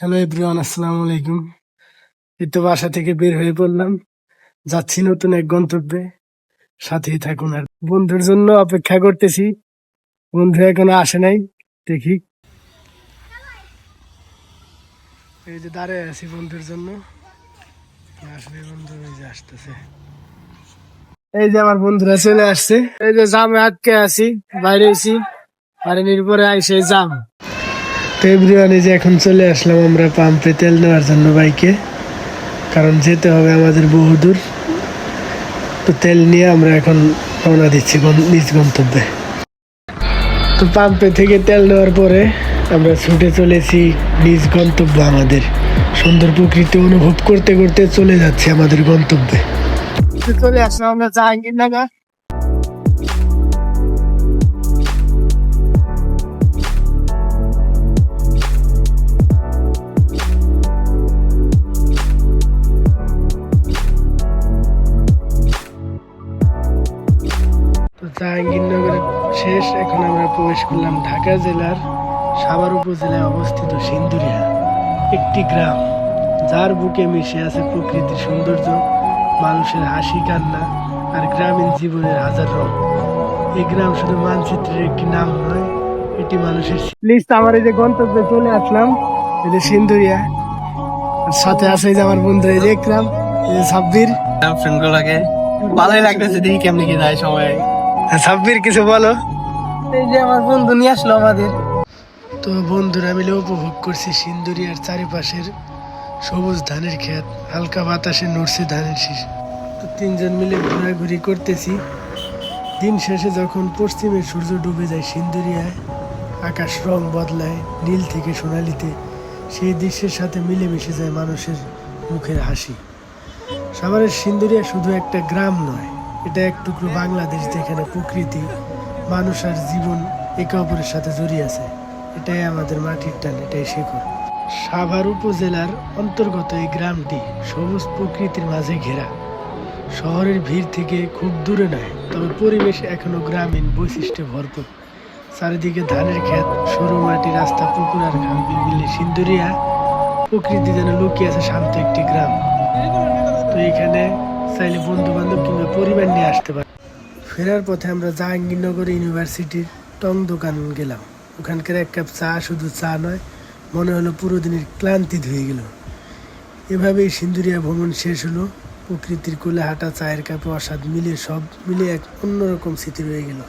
Hello everyone আসসালামু আলাইকুম এই তো বাসা থেকে বের হয়ে পড়লাম। যাচ্ছি নতুন এক গন্তব্যে। সাথেই থাকুন আর বন্ধুর জন্য অপেক্ষা করতেছি। বন্ধু এখনও আসে নাই। দেখি। এই যে দাঁড়ায় আছি বন্ধুর জন্য। আসলে বন্ধু এই যে আসতেছে। এই যে আমার বন্ধুরা চলে আসছে। এই যে জামে আটকে আছি, বাইরে আছি। বাইরে নির্ভরে আইসে জাম। তো যে এখন চলে আসলাম আমরা পাম্পে তেল নেওয়ার জন্য বাইকে, কারণ যেতে হবে আমাদের বহুদূর তো তেল নিয়ে আমরা এখন রওনা দিচ্ছি নিজ গন্তব্যে। তো পাম্পে থেকে তেল নেওয়ার পরে আমরা ছুটে চলেছি নিজ গন্তব্য আমাদের। সুন্দর প্রকৃতি অনুভব করতে করতে চলে যাচ্ছে আমাদের গন্তব্যে। চলে আসলাম আমরা জাহাঙ্গীরনগর। জাহাঙ্গীরনগরের শেষ এখন আমরা প্রবেশ করলাম ঢাকা জেলার সাভার উপজেলায় অবস্থিত সিন্দুরিয়া, একটি গ্রাম। যার বুকে মিশে আছে প্রকৃতির সৌন্দর্য, মানুষের হাসি, কান্না আর গ্রামীণ জীবনের হাজার রং। এই গ্রাম শুধু মানচিত্রের একটি নাম নয়, এটি মানুষের লিস্ট আমার এই যে গন্তব্যে চলে আসলাম, এই যে সিন্দুরিয়া। আর সাথে আছে যে আমার বন্ধু, এই যে একরাম, এই যে সাব্বির। ভালোই লাগতেছে দেখি কেমনি কি যায় সবাই। সাব্বির কিছু বলো। এই যে আমার বন্ধু নিয়ে আসলো আমাদের। তো বন্ধুরা মিলে উপভোগ করছি সিন্দুরিয়ার চারিপাশের সবুজ ধানের ক্ষেত হালকা বাতাসে নড়ছে ধানের শীষ। তো তিনজন মিলে ঘোরাঘুরি করতেছি। দিন শেষে যখন পশ্চিমে সূর্য ডুবে যায় সিন্দুরিয়ায় আকাশ রং বদলায় নীল থেকে সোনালিতে সেই দৃশ্যের সাথে মিলেমিশে যায় মানুষের মুখের হাসি। সাভারের সিন্দুরিয়া শুধু একটা গ্রাম নয় এটা এক টুকরো বাংলাদেশ যেখানে প্রকৃতি, মানুষ আর জীবন একে অপরের সাথে জড়িয়ে আছে। এটাই আমাদের মাটির টান, এটাই শেখর সাভার উপজেলার অন্তর্গত এই গ্রামটি সবুজ প্রকৃতির মাঝে ঘেরা। শহরের ভিড় থেকে খুব দূরে নয়, তবে পরিবেশ এখনও গ্রামীণ বৈশিষ্ট্যে ভরপুর। চারিদিকে ধানের ক্ষেত, সরু মাটি, রাস্তা, পুকুর আর খাল সিন্দুরিয়া। প্রকৃতি যেন লুকিয়ে আছে শান্ত একটি গ্রাম। তো এখানে চাইলে বন্ধু বান্ধব কিংবা পরিবার নিয়ে আসতে পারে। ফেরার পথে আমরা জাহাঙ্গীরনগর ইউনিভার্সিটির টং দোকান গেলাম। ওখানকার এক কাপ চা শুধু চা নয়, মনে হলো পুরো দিনের ক্লান্তি ধুয়ে গেল। এভাবেই সিন্দুরিয়া ভ্রমণ শেষ হলো। প্রকৃতির কোলে হাঁটা চায়ের কাপে অসাদ মিলে সব মিলে এক অন্যরকম স্মৃতি রয়ে গেল।